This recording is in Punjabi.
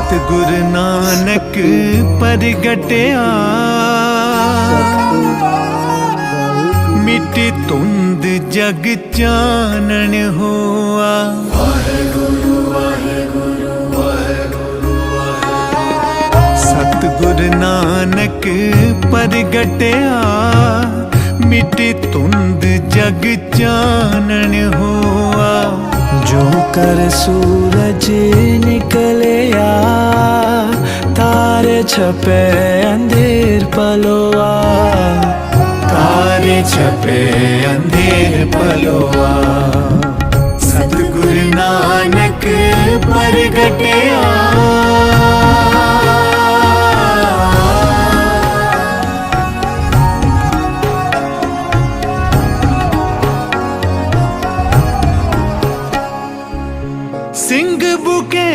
ਸਤਿਗੁਰ ਨਾਨਕ ਪ੍ਰਗਟਿਆ। ਮਿੱਟੀ ਤੁੰਦ ਜਗ ਚਾਨਣ ਹੋਆ। ਵਾਹਿਗੁਰੂ ਵਾਹਿਗੁਰੂ ਵਾਹਿਗੁਰੂ ਸਤਿਗੁਰ ਨਾਨਕ ਪ੍ਰਗਟਿਆ। ਮਿੱਟੀ ਤੁੰਦ ਜਗ ਚਾਨਣ ਹੋਆ। ਜੋ ਕਰ ਸੂਰਜ छपे अंधेर पलोआ तारे छपे अंधेर पलोआ सतगुरु नानक प्रगटिया ਸਿੰਘ ਬੁਕੇ